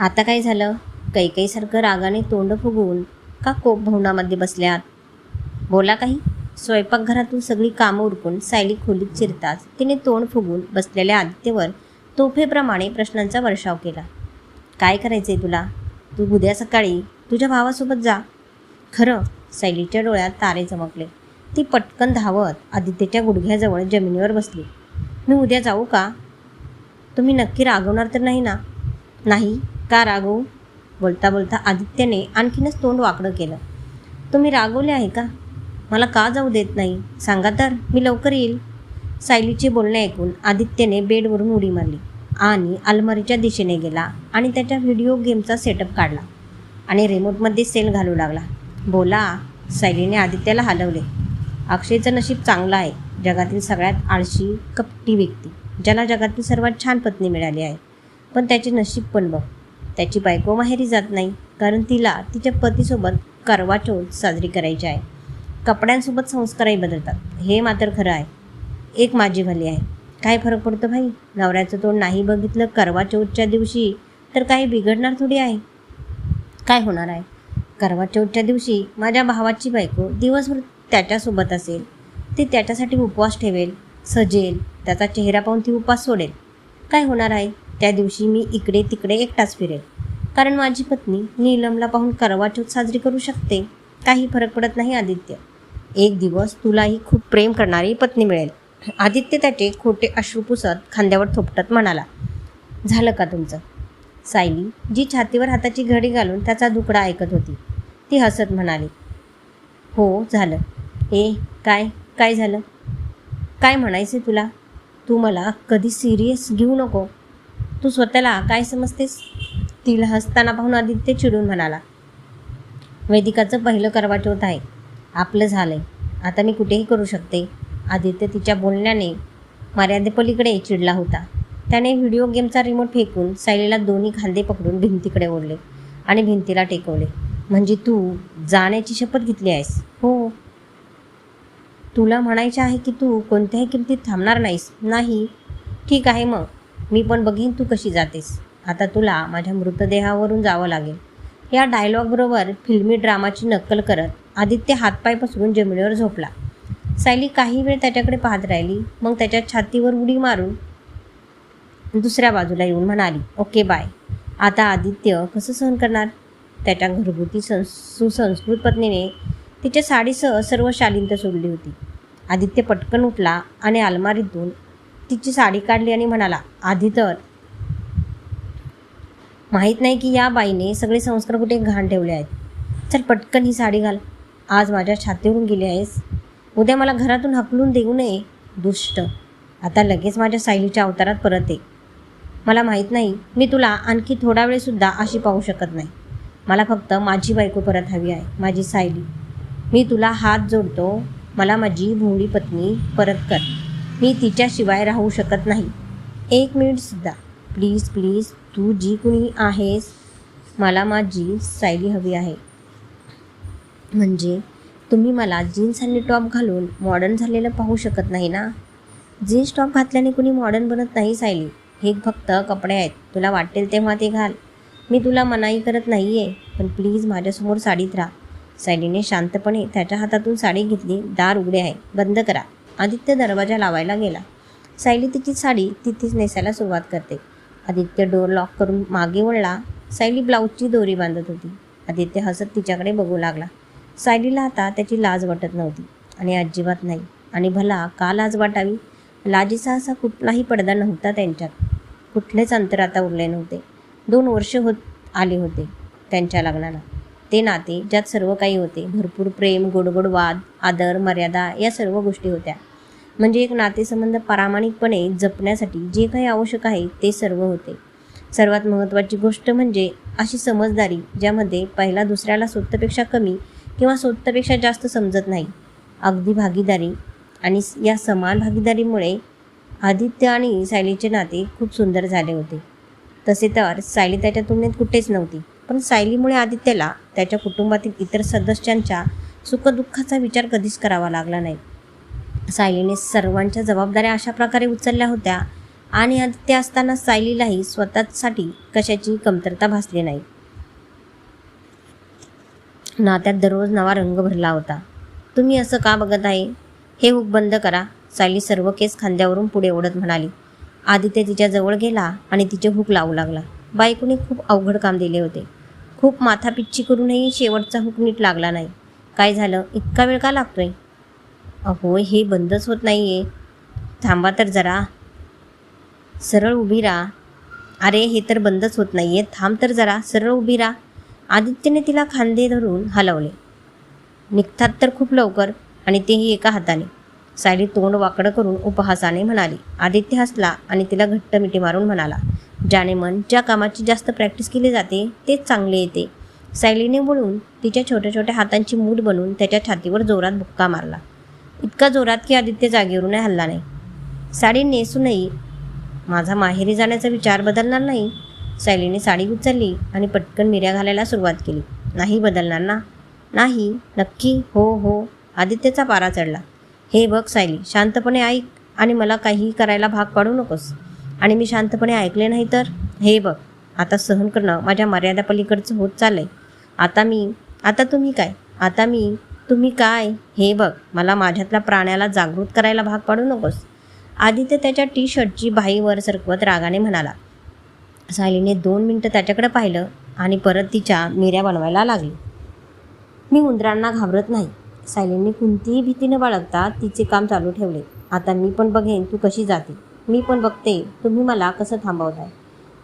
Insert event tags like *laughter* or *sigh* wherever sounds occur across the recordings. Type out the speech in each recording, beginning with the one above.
आता काय झालं? कैकईसारखं रागाने तोंड फुगवून का कोप भवनामध्ये बसल्यात? बोला काही. स्वयंपाकघरातून सगळी कामं उरकून सायली खोलीत चिरताच तिने तोंड फुगून बसलेल्या आदित्यवर तोफेप्रमाणे प्रश्नांचा वर्षाव केला. काय करायचंय तुला? तू उद्या सकाळी तुझ्या भावासोबत जा. खरं? सायलीच्या डोळ्यात तारे चमकले. ती पटकन धावत आदित्यच्या गुडघ्याजवळ जमिनीवर बसली. मी उद्या जाऊ का? तुम्ही नक्की रागवणार तर नाही ना? नाही. का रागवू बोलता बोलता आदित्यने आणखीनच तोंड वाकडं केलं. तुम्ही रागवले आहे का? मला का जाऊ देत नाही? सांगा तर मी लवकर येईल. सायलीचे बोलणे ऐकून आदित्यने बेडवरून उडी मारली आणि अलमारीच्या दिशेने गेला आणि त्याच्या व्हिडिओ गेमचा सेटअप काढला आणि रिमोटमध्ये सेल घालू लागला. बोला सायलीने आदित्यला हलवले. अक्षयचं नशीब चांगलं आहे. जगातील सगळ्यात आळशी कपटी व्यक्ती ज्याला जगातील सर्वात छान पत्नी मिळाली आहे. पण त्याचे नशीब पण बघ. त्याची बायको माहेरी जात नाही कारण तिला तिच्या पतीसोबत करवाचौथ साजरी करायची आहे. कपड्यांसोबत संस्कारही बदलतात. हे मात्र खरं आहे. एक माझी भली आहे. काय फरक पडतो भाई? नवऱ्याचं तोंड नाही बघितलं करवाचौथच्या दिवशी तर काही बिघडणार थोडी आहे? काय होणार आहे? करवाचौथच्या दिवशी माझ्या भावाची बायको दिवसभर त्याच्यासोबत असेल. ती त्याच्यासाठी उपवास ठेवेल सजेल त्याचा चेहरा पाहून ती उपवास सोडेल. काय होणार आहे? त्या दिवशी मी इकडे तिकडे एकटाच फिरेल. कारण माझी पत्नी नीलमला पाहून करवा चौथ साजरी करू शकते. काही फरक पडत नाही आदित्य. एक दिवस तुलाही खूप प्रेम करणारी पत्नी मिळेल. आदित्य त्याचे खोटे अश्रू पुसत खांद्यावर थोपटत म्हणाला झालं का तुमचं? सायली जी छातीवर हाताची घडी घालून त्याचा दुकडा ऐकत होती ती हसत म्हणाली हो झालं. ए काय काय झालं? काय म्हणायचं तुला? तू मला कधी सिरियस घेऊ नको. तू स्वतःला काय समजतेस? तिला हसताना पाहून आदित्य चिडून म्हणाला वेदिकाचं पहिलं करवा आहे. आपलं झालंय. आता मी कुठेही करू शकते. आदित्य तिच्या बोलण्याने मर्यादेपलीकडे चिडला होता. त्याने व्हिडिओ गेमचा रिमोट फेकून सायलीला दोन्ही खांदे पकडून भिंतीकडे ओढले आणि भिंतीला टेकवले. म्हणजे तू जाण्याची शपथ घेतली आहेस? हो. तुला म्हणायचे आहे की तू कोणत्याही किमतीत थांबणार नाहीस. नाही. ठीक आहे मग. मी पण बघीन तू कशी जातेस. आता तुला माझ्या मृतदेहावरून जावं लागेल. या डायलॉगबरोबर फिल्मी ड्रामाची नक्कल करत आदित्य हातपाय पसरून जमिनीवर झोपला. सायली काही वेळ त्याच्याकडे पाहत राहिली. मग त्याच्या छातीवर उडी मारून दुसऱ्या बाजूला येऊन म्हणाली ओके बाय. आता आदित्य कसं सहन करणार? त्याच्या घरगुती सं सुसंस्कृत पत्नीने तिच्या साडीसह सर्व शालींत सोडली होती. आदित्य पटकन उठला आणि अलमारीतून तिची साडी काढली आणि म्हणाला आधी तर. माहीत नाही की या बाईने सगळे संस्कार कुठे घाण ठेवले आहेत. चल पटकन ही साडी घाल. आज माझ्या छातीवरून गेली आहेस. उद्या मला घरातून हकलून देऊ नये दुष्ट. आता लगेच माझ्या सायलीच्या अवतारात परत ये. मला माहीत नाही मी तुला आणखी थोडा वेळसुद्धा अशी पाहू शकत नाही. मला फक्त माझी बायको परत हवी आहे माझी सायली. मी तुला हात जोडतो. मला माझी भोळी पत्नी परत कर. मी तिच्याशिवाय राहू शकत नाही. एक मिनिटसुद्धा प्लीज प्लीज तू जी कुणी आहेस मला माझी सायली हवी आहे. म्हणजे तुम्ही मला जीन्स आणि टॉप घालून मॉडर्न झालेलं पाहू शकत नाही ना? जीन्स टॉप घातल्याने कुणी मॉडर्न बनत नाही सायली. हे फक्त कपडे आहेत. तुला वाटेल तेव्हा ते घाल. मी तुला मनाई करत नाही आहे पण प्लीज माझ्यासमोर साडीत राहा. सायलीने शांतपणे त्याच्या हातातून साडी घेतली. दार उघडे आहे. बंद करा. आदित्य दरवाजा लावायला गेला. सायली तिची साडी तिथेच नेसायला सुरुवात करते. आदित्य डोर लॉक करून मागे वळला. सायली ब्लाऊजची दोरी बांधत होती. आदित्य हसत तिच्याकडे बघू लागला. सायलीला आता त्याची लाज वाटत नव्हती आणि अजिबात नाही. आणि भला का लाज वाटावी? लाजीचा असा कुठलाही पडदा नव्हता त्यांच्यात. कुठलेच अंतर आता उरले नव्हते. दोन वर्ष होत आले होते त्यांच्या लग्नाला. ते नाते ज्यात सर्व काही होते भरपूर प्रेम गोडगोड वाद आदर मर्यादा या सर्व गोष्टी होत्या. म्हणजे एक नातेसंबंध प्रामाणिकपणे जपण्यासाठी जे काही आवश्यक आहे ते सर्व होते. सर्वात महत्त्वाची गोष्ट म्हणजे अशी समजदारी ज्यामध्ये पहिला दुसऱ्याला स्वतःपेक्षा कमी किंवा स्वतःपेक्षा जास्त समजत नाही. अगदी भागीदारी आणि या समान भागीदारीमुळे आदित्य आणि सायलीचे नाते खूप सुंदर झाले होते. तसे तर सायली त्याच्या तुलनेत कुठेच नव्हती पण सायलीमुळे आदित्यला त्याच्या कुटुंबातील इतर सदस्यांच्या सुखदुःखाचा विचार कधीच करावा लागला नाही. सायलीने सर्वांच्या जबाबदाऱ्या अशा प्रकारे उचलल्या होत्या. आणि आदित्य असताना सायलीलाही स्वतःसाठी कशाची कमतरता भासली नाही. नात्यात दररोज नवा रंग भरला होता. तुम्ही असं का बघत आहे? हे हुक बंद करा सायली सर्व केस खांद्यावरून पुढे ओढत म्हणाली. आदित्य तिच्या जवळ गेला आणि तिचे हुक लावू लागला. बायकोने खूप अवघड काम दिले होते. खूप माथापिच्ची करूनही शेवटचा हुक नीट लागला नाही. काय झालं? इतका वेळ का लागतोय? अहो हे बंदच होत नाही आहे थांबा तर जरा. सरळ उभी राहा. अरे हे तर बंदच होत नाही आहे थांब तर जरा. सरळ उभी राहा. आदित्यने तिला खांदे धरून हलवले. निघतात तर खूप लवकर आणि तेही एका हाताने. सायली तोंड वाकडं करून उपहासाने म्हणाली. आदित्य हसला आणि तिला घट्ट मिठी मारून म्हणाला ज्याने मन ज्या कामाची जास्त प्रॅक्टिस केली जाते तेच चांगले येते. सायलीने बोलून तिच्या छोट्या छोट्या हातांची मूठ बनवून त्याच्या छातीवर जोरात बुक्का मारला. इतका जोरात की आदित्य जागेवरूनही हल्ला नाही. साडी नेसूनही माझा माहेरी जाण्याचा विचार बदलणार नाही. सायलीने साडी उचलली आणि पटकन मिऱ्या घालायला सुरुवात केली. नाही बदलणार ना? नाही नक्की हो हो. आदित्यचा पारा चढला. हे बघ सायली शांतपणे ऐक आणि मला काही करायला भाग पाडू नकोस. आणि मी शांतपणे ऐकले नाही तर? हे बघ आता सहन करणं माझ्या मर्यादा पलीकडचं होत चाललंय. आता मी आता तुम्ही काय? आता मी तुम्ही काय? हे बघ मला माझ्यातल्या प्राण्याला जागृत करायला भाग पाडू नकोस. आदित्य त्याच्या टी शर्टची बाई वर सरकवत रागाने म्हणाला. सायलीने दोन मिनटं त्याच्याकडे पाहिलं आणि परत तिच्या मिऱ्या बनवायला लागली. मी उंदरांना घाबरत नाही. सायलीने कोणतीही भीती न बाळगता तिचे काम चालू ठेवले. आता मी पण बघेन तू कशी जाते. मी पण बघते. तुम्ही मला कसं थांबवताय?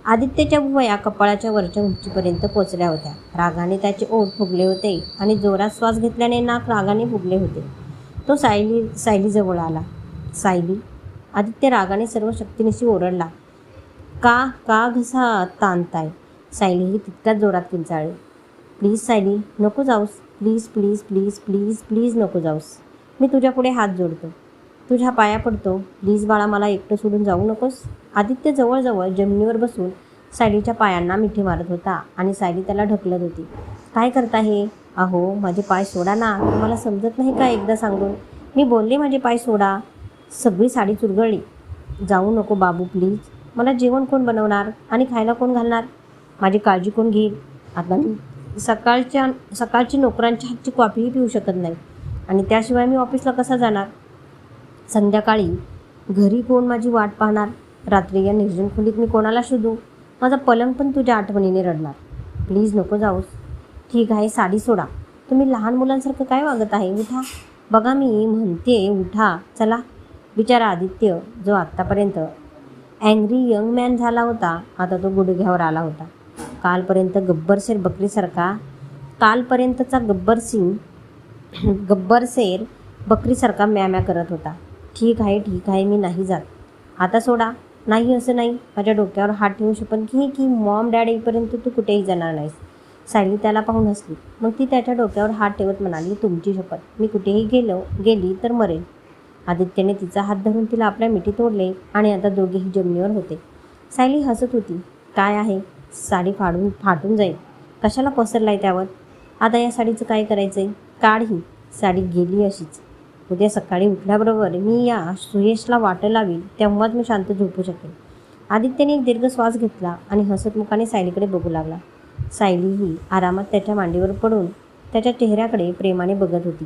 आदित्यच्या भुवया कपाळाच्या वरच्या उंचीपर्यंत पोचल्या होत्या. रागाने त्याचे ओठ फुगले होते आणि जोरात श्वास घेतल्याने नाक रागाने फुगले होते. तो सायली सायलीजवळ आला. सायली? आदित्य रागाने सर्व शक्तीनिशी ओरडला. का का घसा ताणताय? सायलीही तितक्याच जोरात किंचाळली. प्लीज सायली नको जाऊस. Please please please please please नको जाऊस. मी तुझ्यापुढे हात जोडतो. तुझ्या पाया पडतो. प्लीज बाळा मला एकटं सोडून जाऊ नकोस. आदित्य जवळजवळ जमिनीवर बसून सायलीच्या पायांना मिठी मारत होता आणि सायली त्याला ढकलत होती. काय करता हे? अहो माझे पाय सोडा ना. तुम्हाला समजत नाही का एकदा सांगून? मी बोलले माझे पाय सोडा. सगळी साडी चुरगळली. जाऊ नको बाबू प्लीज. मला जेवण कोण बनवणार आणि खायला कोण घालणार? माझी काळजी कोण घेईल? आता मी सकाळच्या सकाळची नोकरांच्या हातची कॉफीही पिऊ शकत नाही आणि त्याशिवाय मी ऑफिसला कसा जाणार? संध्याकाळी घरी कोण माझी वाट पाहणार. रात्री या निर्जन खोलीत मी कोणाला शोधू? माझा पलंग पण तुझ्या आठवणीने रडणार. प्लीज नको जाऊस. ठीक आहे साडी सोडा. तुम्ही लहान मुलांसारखं काय वागत आहे? उठा. बघा मी म्हणते उठा. चला. बिचारा आदित्य जो आत्तापर्यंत अँग्री यंग मॅन झाला होता आता तो गुडघ्यावर आला होता. कालपर्यंत गब्बर शेर बकरीसारखा कालपर्यंतचा गब्बर सिंग गब्बर शेर बकरीसारखा म्या म्या करत होता. ठीक आहे ठीक आहे मी नाही जात. आता सोडा. नाही असं नाही. माझ्या डोक्यावर हात ठेवू शकत की की मॉम डॅड येईपर्यंत तू कुठेही जाणार नाहीस. सायली त्याला पाहून हसली. मग ती त्याच्या डोक्यावर हात ठेवत म्हणाली तुमची शपथ. मी कुठेही गेलो गेली तर मरेल आदित्यने तिचा हात धरून तिला आपल्या मिठी तोडले आणि आता दोघेही जमिनीवर होते. सायली हसत होती. काय आहे? साडी फाडून फाटून जाईल. कशाला पसरलाय त्यावर? आता या साडीचं काय करायचं आहे काढ ही. साडी गेली अशीच. उद्या सकाळी उठल्याबरोबर मी या सुयशला वाटं लावील तेव्हाच मी शांत झोपू शकेन. आदित्यने एक दीर्घ श्वास घेतला आणि हसतमुखाने सायलीकडे बघू लागला. सायलीही आरामात त्याच्या मांडीवर पडून त्याच्या चेहऱ्याकडे प्रेमाने बघत होती.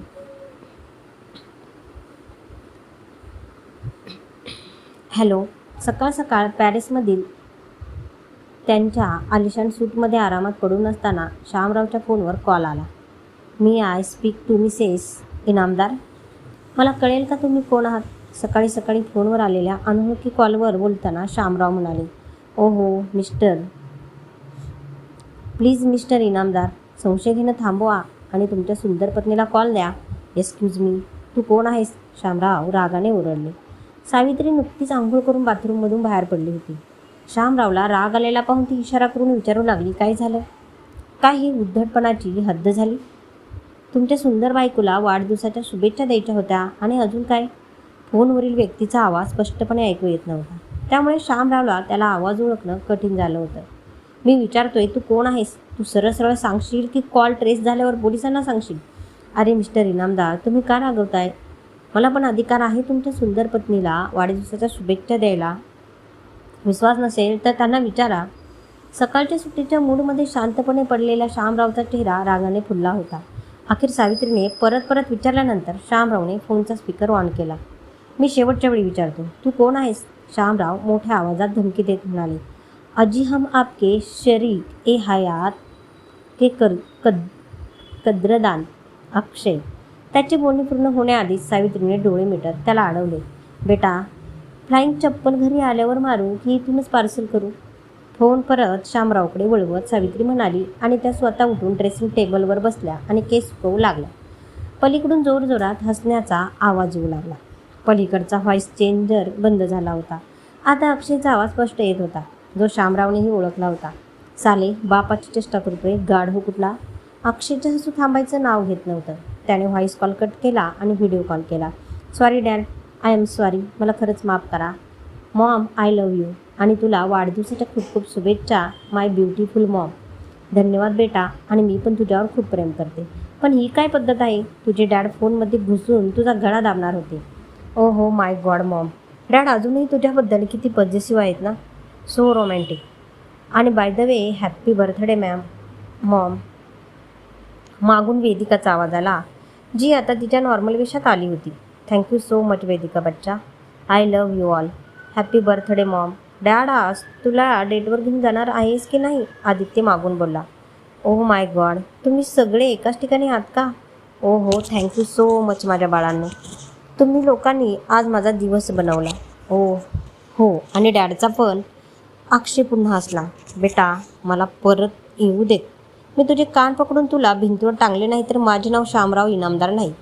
हॅलो सकाळ सकाळ पॅरिसमधील त्यांच्या आलिशान सूटमध्ये आरामात पडून असताना श्यामरावच्या फोनवर कॉल आला. मी I speak to Mrs Inamdar. मला कळेल का तुम्ही कोण आहात? सकाळी सकाळी फोनवर आलेल्या अनोळखी कॉलवर बोलताना श्यामराव म्हणाले ओहो मिस्टर. प्लीज मिस्टर इनामदार संशय घेणं थांबवा आणि तुमच्या सुंदर पत्नीला कॉल द्या. एक्सक्यूज मी तू कोण आहेस? श्यामराव रागाने ओरडले. सावित्री नुकतीच आंघोळ करून बाथरूममधून बाहेर पडली होती. श्यामरावला राग आलेला पाहून ती इशारा करून विचारू लागली काय झालं? काय ही उद्धटपणाची हद्द झाली? तुमच्या सुंदर बायकोला वाढदिवसाच्या शुभेच्छा द्यायच्या होत्या. आणि अजून काय? फोनवरील व्यक्तीचा आवाज स्पष्टपणे ऐकू येत नव्हता. त्यामुळे श्यामरावला त्याला आवाज ओळखणं कठीण झालं होतं. मी विचारतोय तू कोण आहेस? तू सरळ सरळ सांगशील की कॉल ट्रेस झाल्यावर पोलिसांना सांगशील? अरे मिस्टर इनामदार तुम्ही का रागवताय? मला पण अधिकार आहे तुमच्या सुंदर पत्नीला वाढदिवसाच्या शुभेच्छा द्यायला. विश्वास नसेल तर त्यांना विचारा. सकाळच्या सुट्टीच्या मूडमध्ये शांतपणे पडलेला श्यामरावचा चेहरा रागाने फुलला होता. अखेर सावित्रीने परत परत विचारल्यानंतर श्यामरावने फोनचा स्पीकर ऑन केला. मी शेवटच्या वेळी विचारतो तू कोण आहेस? श्यामराव मोठ्या आवाजात धमकी देत म्हणाले. अजी हम आपके शरीक ए हयात के कर कद कद्रदान अक्षय. त्याचे बोलणे पूर्ण होण्याआधीच सावित्रीने डोळे मिटत त्याला अडवले. बेटा फ्लाईंग चप्पल घरी आल्यावर मारू की इथूनच पार्सल करू? फोन परत शामरावकडे वळवत सावित्री म्हणाली आणि त्या स्वतः उठून ड्रेसिंग टेबलवर बसल्या आणि केस सुकवू लागल्या. पलीकडून जोरजोरात हसण्याचा आवाज येऊ लागला. पलीकडचा व्हॉइस चेंजर बंद झाला होता. आता अक्षयचा आवाज स्पष्ट येत होता. जो शामरावनेही ओळखला होता. साले बापाची चेष्टा करतोय गाढ हो कुठला? अक्षयच्या हसू थांबायचं नाव घेत नव्हतं. त्याने व्हॉइस कॉल कट केला आणि व्हिडिओ कॉल केला. Sorry dad I am sorry मला खरंच माफ करा. मॉम आय लव्ह यू आणि तुला वाढदिवसाच्या खूप खूप शुभेच्छा माय ब्युटिफुल मॉम धन्यवाद बेटा आणि मी पण तुझ्यावर खूप प्रेम करते. पण ही काय पद्धत आहे? तुझे डॅड फोनमध्ये घुसून तुझा गळा दाबणार होते. ओ हो माय गॉड मॉम डॅड अजूनही तुझ्याबद्दल किती पॉझिटिव्ह आहेत ना? सो रोमॅन्टिक आणि by the way happy birthday ma'am mom मागून वेदिकाचा आवाज आला. जी आता तिच्या नॉर्मल वेशात आली होती. थँक्यू सो मच वेदिका बच्चा. I love you all happy birthday mom dad आज तुला डेटवर घेऊन जाणार आहेस की नाही? आदित्य मागून बोलला. ओ माय गॉड तुम्ही सगळे एकाच ठिकाणी आहात का? ओ हो थँक्यू सो मच माझ्या बाळांनो. तुम्ही लोकांनी आज माझा दिवस बनवला. ओ हो आणि डॅडचा पण. अक्षय पुन्हा हसला. बेटा मला परत येऊ देत मी तुझे कान पकडून तुला भिंतीवर टांगले नाही तर माझे नाव शामराव इनामदार नाही.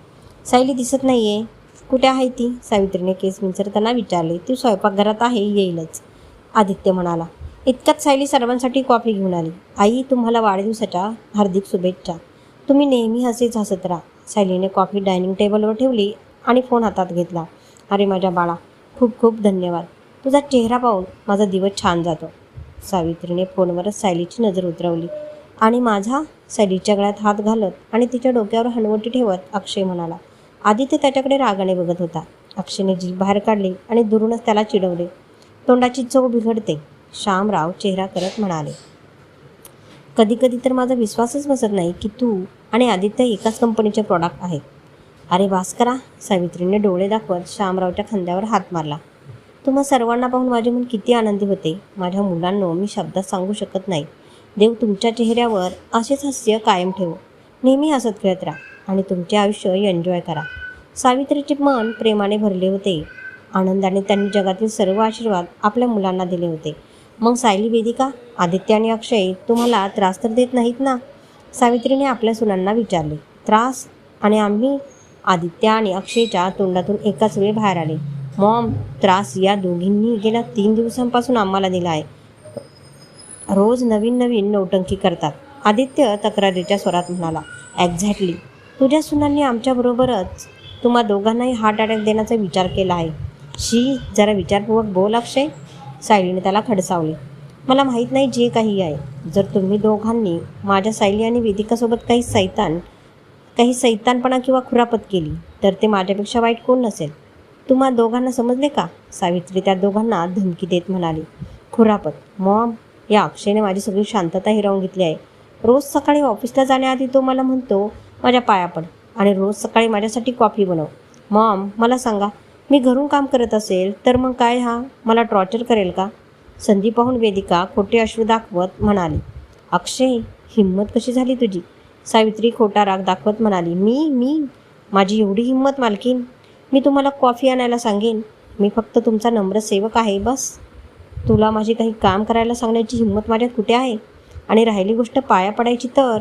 सायली दिसत नाही आहे कुठे आहे ती? सावित्रीने केस विंचरताना विचारले. ती स्वयंपाकघरात आहे येईलच. आदित्य म्हणाला इतक्यात सायली सर्वांसाठी कॉफी घेऊन आली. आई तुम्हाला वाढदिवसाच्या हार्दिक शुभेच्छा. तुम्ही नेहमी हसेच हसत राहा. सायलीने कॉफी डायनिंग टेबलवर ठेवली आणि फोन हातात घेतला. अरे माझ्या बाळा खूप खूप धन्यवाद. तुझा चेहरा पाहून माझा दिवस छान जातो. सावित्रीने फोनवरच सायलीची नजर उतरवली आणि माझा सायलीच्या गळ्यात हात घालत आणि तिच्या डोक्यावर हनवटी ठेवत अक्षय म्हणाला आदित्य त्याच्याकडे रागाने बघत होता. अक्षयने जीभ बाहेर काढली आणि दुरूनच त्याला चिडवले. तोंडाची चव बिघडते. श्यामराव चेहरा करत म्हणाले कधी कधी तर माझा विश्वासच बसत नाही की तू आणि आदित्य एकाच कंपनीचे प्रॉडक्ट आहेत. अरे भास्करा सावित्रीने डोळे दाखवत श्यामरावच्या खांद्यावर हात मारला तुम्हा सर्वांना पाहून माझे मन किती आनंदी होते. माझ्या मुलांनो मी शब्दात सांगू शकत नाही. देव तुमच्या चेहऱ्यावर असेच हास्य कायम ठेवो. नेहमी हसत खेळत राहा आणि तुमचे आयुष्य एन्जॉय करा. सावित्रीचे मन प्रेमाने भरले होते. आनंदाने त्यांनी जगातील सर्व आशीर्वाद आपल्या मुलांना दिले होते. मग सायली वेदिका आदित्य आणि अक्षय तुम्हाला त्रास तर देत नाहीत ना? सावित्रीने आपल्या सुनांना विचारले. त्रास? आणि आम्ही? आदित्य आणि अक्षयच्या तोंडातून एकाच वेळी बाहेर आले. मॉम त्रास या दोघींनी गेल्या तीन दिवसांपासून आम्हाला दिला आहे. रोज नवीन नवीन नौटंकी करतात. आदित्य तक्रारीच्या स्वरात म्हणाला एक्झॅक्टली तुझ्या सुनांनी आमच्याबरोबरच तुम्हा दोघांनाही हार्ट अटॅक देण्याचा विचार केला आहे. शी जरा विचारपूर्वक बोल अक्षय. सायलीने त्याला खडसावले. मला माहीत नाही जे काही आहे. जर तुम्ही दोघांनी माझ्या सायली आणि वेदिकासोबत काही सैतान काही सैतानपणा किंवा खुरापत केली तर ते माझ्यापेक्षा वाईट कोण नसेल? तुम्हा दोघांना समजले का? सावित्री त्या दोघांना धमकी देत म्हणाली. खुरापत मॉम या अक्षयने माझी सगळी शांतता हिरावून घेतली आहे. रोज सकाळी ऑफिसला जाण्याआधी तो मला म्हणतो माझ्या पाया पड आणि रोज सकाळी माझ्यासाठी कॉफी बनव. मॉम मला सांगा मी घरून काम करत असेल तर मग काय हा? मला टॉर्चर करेल का? संधी पाहून वेदिका खोटे अश्रू दाखवत म्हणाली. अक्षय हिंमत कशी झाली तुझी? सावित्री खोटा राग दाखवत म्हणाली. मी? मी? माझी एवढी हिंमत मालकीन? मी तुम्हाला कॉफी आणायला सांगेन. मी फक्त तुमचा नम्र सेवक आहे बस. तुला माझी काही काम करायला सांगण्याची हिंमत माझ्यात कुठे आहे? आणि राहिली गोष्ट पाया पडायची तर?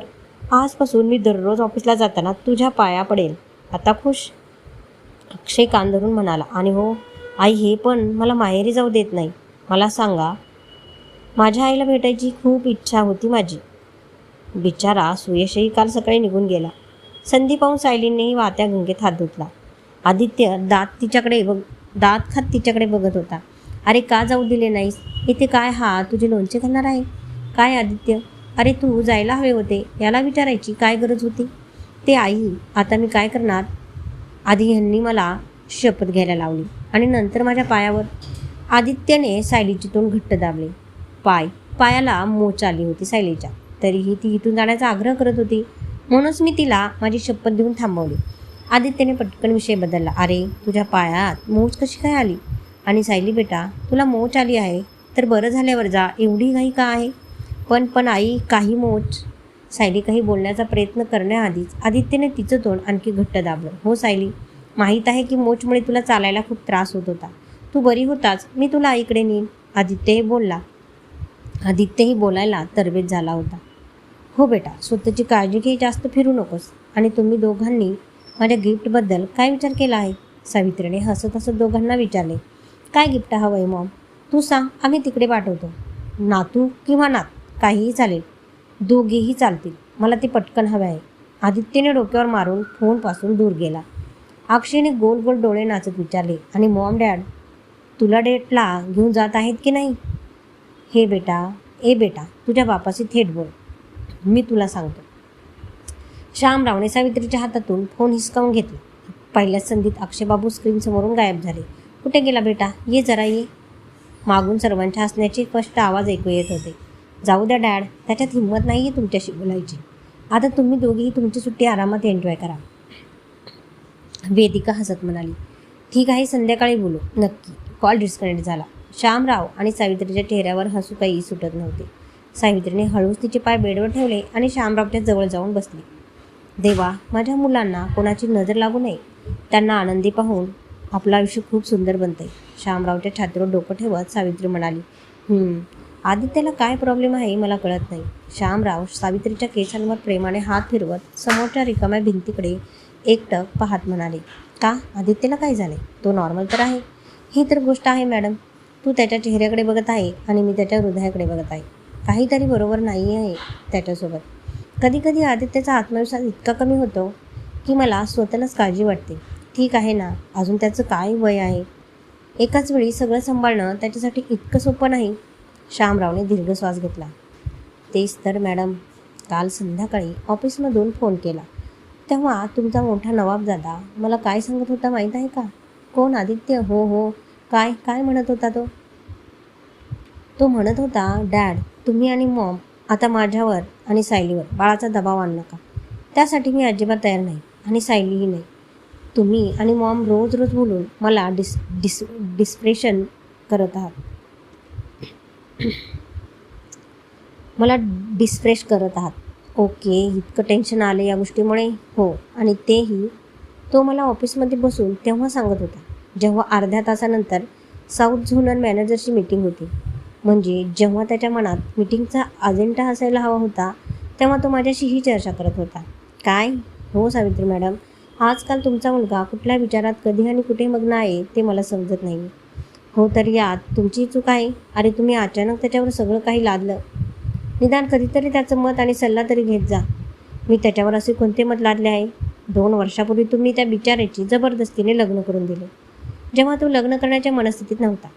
आजपासून मी दररोज ऑफिसला जाताना तुझ्या पाया पडेल. आता खुश? अक्षय कान धरून म्हणाला आणि हो आई हे पण मला माहेरी जाऊ देत नाही. मला सांगा माझ्या आईला भेटायची खूप इच्छा होती माझी. बिचारा सुयशही काल सकाळी निघून गेला. संधी पाहून सायलीनेही वाहत्या गंगेत हात धुतला. आदित्य दात तिच्याकडे बघ दात खात तिच्याकडे बघत होता. अरे का जाऊ दिले नाहीस? इथे काय हा? तुझे लोणचे घालणार आहे? काय आदित्य? अरे तू जायला हवे होते. याला विचारायची काय गरज होती? ते आई आता मी काय करणार? आधी ह्यांनी मला शपथ घ्यायला लावली आणि नंतर माझ्या पायावर आदित्यने सायलीची तोंड घट्ट दाबले. पाय पायाला मोच आली होती सायलीच्या. तरीही ती इथून जाण्याचा आग्रह करत होती. म्हणूनच मी तिला माझी शपथ देऊन थांबवली. आदित्यने पटकन विषय बदलला. अरे तुझ्या पायात मोच कशी काय आली? आणि सायली बेटा तुला मोच आली आहे तर बरं झाल्यावर जा. एवढी घाई का आहे? पण पण आई काही मोच सायली काही बोलण्याचा प्रयत्न करण्याआधीच आदित्यने तिचं तोंड आणखी घट्ट दाबलं. हो सायली माहीत आहे की मोचमुळे तुला चालायला खूप त्रास होत होता. तू बरी होताच मी तुला आईकडे नेईन. आदित्यही बोलला. आदित्यही बोलायला तरबेज झाला होता. हो बेटा स्वतःची काळजी घे जास्त फिरू नकोस. आणि तुम्ही दोघांनी माझ्या गिफ्टबद्दल काय विचार केला आहे? सावित्रीने हसत हसत दोघांना विचारले. काय गिफ्ट हवं आहे मॉम? तू सांग आम्ही तिकडे पाठवतो. नातू किंवा नात काहीही चालेल. दोघेही चालतील. मला ते पटकन हवे आहे. आदित्यने डोक्यावर मारून फोनपासून दूर गेला. अक्षयने गोल गोल डोळे नाचत विचारले आणि मॉम डॅड तुला डेटला घेऊन जात आहेत की नाही? हे बेटा ए बेटा तुझ्या बापाशी थेट बोल. मी तुला सांगतो. श्यामरावने सावित्रीच्या हातातून फोन हिसकावून घेतला. पहिल्याच संधीत अक्षयबाबू स्क्रीनसमोरून गायब झाले. कुठे गेला बेटा? ये जरा ये. मागून सर्वांच्या हसण्याचे स्पष्ट आवाज ऐकू येत होते. जाऊ द्या डॅड त्याच्यात हिंमत नाही आहे तुमच्याशी बोलायची. आता तुम्ही दोघेही तुमची सुट्टी आरामात एन्जॉय करा. वेदिका हसत म्हणाली ठीक आहे संध्याकाळी बोलू. नक्की. कॉल डिस्कनेक्ट झाला. श्यामराव आणि सावित्रीच्या चेहऱ्यावर हसू काही सुटत नव्हते. सावित्रीने हळूच तिचे पाय बेडवर ठेवले आणि श्यामरावच्या जवळ जाऊन बसली. देवा माझ्या मुलांना कोणाची नजर लागू नये? त्यांना आनंदी पाहून आपलं आयुष्य खूप सुंदर बनते श्यामरावच्या छातीवर डोकं ठेवत सावित्री म्हणाली आदित्यला काय प्रॉब्लेम आहे मला कळत नाही. श्यामराव सावित्रीच्या केसांवर प्रेमाने हात फिरवत समोरच्या रिकाम्या भिंतीकडे एकटक पाहत म्हणाले का? आदित्यला काय झाले तो नॉर्मल तर आहे. ही तर गोष्ट आहे मॅडम तू त्याच्या चेहऱ्याकडे बघत आहे आणि मी त्याच्या हृदयाकडे बघत आहे. काहीतरी बरोबर नाही आहे त्याच्यासोबत. कधीकधी आदित्याचा आदित्यचा आत्मविश्वास इतका कमी होतो की मला स्वतःलाच काळजी वाटते. ठीक आहे ना? अजून त्याचं काय वय आहे? एकाच वेळी सगळं सांभाळणं त्याच्यासाठी इतकं सोपं नाही. श्यामरावने दीर्घ श्वास घेतला. तेच तर मॅडम काल संध्याकाळी ऑफिसमधून फोन केला. तेव्हा तुमचा मोठा नवाबदादा मला काय सांगत होता माहीत आहे का? कोण आदित्य? हो हो. काय काय म्हणत होता तो? तो म्हणत होता डॅड तुम्ही आणि मॉम आता माझ्यावर आणि सायलीवर बाळाचा दबाव आणू नका. त्यासाठी मी अजिबात तयार नाही आणि सायलीही नाही. तुम्ही आणि मॉम रोज रोज बोलून मला डिस डिस डिस्प्रेशन करत आहात. *clears throat* मला डिस्प्रेश करत आहात. ओके इतकं टेन्शन आलं या गोष्टीमुळे. हो आणि तेही. तो मला ऑफिसमध्ये बसून तेव्हा सांगत होता जेव्हा अर्ध्या तासानंतर साऊथ झोनल मॅनेजरची मीटिंग होती. म्हणजे जेव्हा त्याच्या मनात मीटिंगचा अजेंडा असायला हवा होता तेव्हा तो माझ्याशी ही चर्चा करत होता. काय? हो सावित्री मॅडम आजकाल तुमचा मुलगा कुठल्या विचारात कधी आणि कुठे मग्न आहे ते मला समजत नाही. हो तर यात तुमची चूक आहे. अरे तुम्ही अचानक त्याच्यावर सगळं काही लादलं. निदान कधीतरी त्याचं मत आणि सल्ला तरी घेत जा. मी त्याच्यावर असे कोणते मत लादले आहे? दोन वर्षापूर्वी तुम्ही त्या बिचाऱ्याची जबरदस्तीने लग्न करून दिले. जेव्हा तो लग्न करण्याच्या मनस्थितीत नव्हता.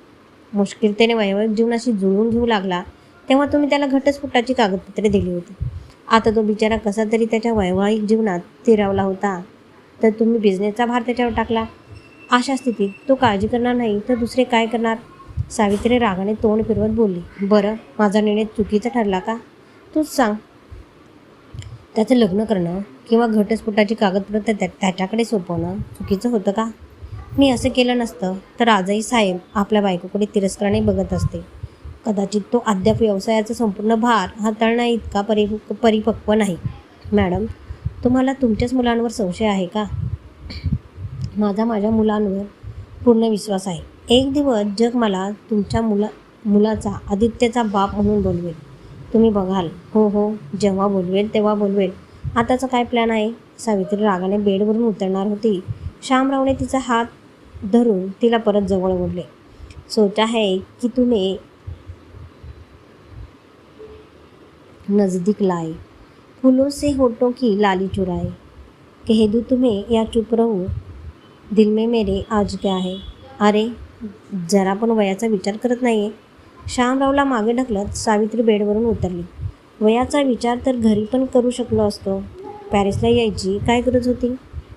मुश्किलतेने वैवाहिक जीवनाशी जुळवून घेऊ लागला तेव्हा तुम्ही त्याला घटस्फोटाची कागदपत्रे दिली होती. आता तो बिचारा कसा तरी त्याच्या वैवाहिक जीवनात स्थिरावला होता. तर तुम्ही बिझनेसचा भार त्याच्यावर टाकला. अशा स्थितीत तो काळजी करणार नाही तर दुसरे काय करणार? सावित्री रागाने तोंड फिरवत बोलली बरं माझा निर्णय चुकीचा ठरला का? तूच सांग. त्याचं लग्न करणं किंवा घटस्फोटाची कागदपत्र त्या त्याच्याकडे सोपवणं चुकीचं होतं का? मी असं केलं नसतं तर आजही साहेब आपल्या बायकोकडे तिरस्काराने बघत असते. कदाचित तो अद्याप व्यवसायाचा संपूर्ण भार हाताळणं इतका परि परिपक्व नाही. मॅडम तुम्हाला तुमच्याच मुलांवर संशय आहे का? माझा माझ्या मुलांवर पूर्ण विश्वास आहे. एक दिवस जग मला तुमच्या मुला मुलाचा आदित्यचा बाप म्हणून बोलवेल. तुम्ही बघाल. हो हो जेव्हा बोलवेल तेव्हा बोलवेल. आताचा काय प्लॅन आहे? सावित्री रागाने बेडवरून उतरणार होती. श्यामरावने तिचा हात धरून तिला परत जवळ ओढले. सोचा है की तुम्ही नज़दीक लाए फूलों से होठों की लाली चुराए कह दूँ तुम्हें या चुप राहू. दिल में मेरे आज क्या है? अरे जरा पण वयाचा विचार करत नाही आहे श्यामरावला मागे ढकलत सावित्री बेडवरून उतरली. वयाचा विचार तर घरी पण करू शकलो असतो. पॅरिसला यायची काय गरज होती?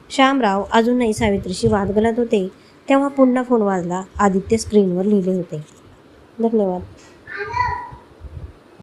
श्यामराव अजूनही सावित्रीशी वाद घालत होते तेव्हा पुन्हा फोन वाजला. आदित्य स्क्रीनवर लिहिले होते. धन्यवाद.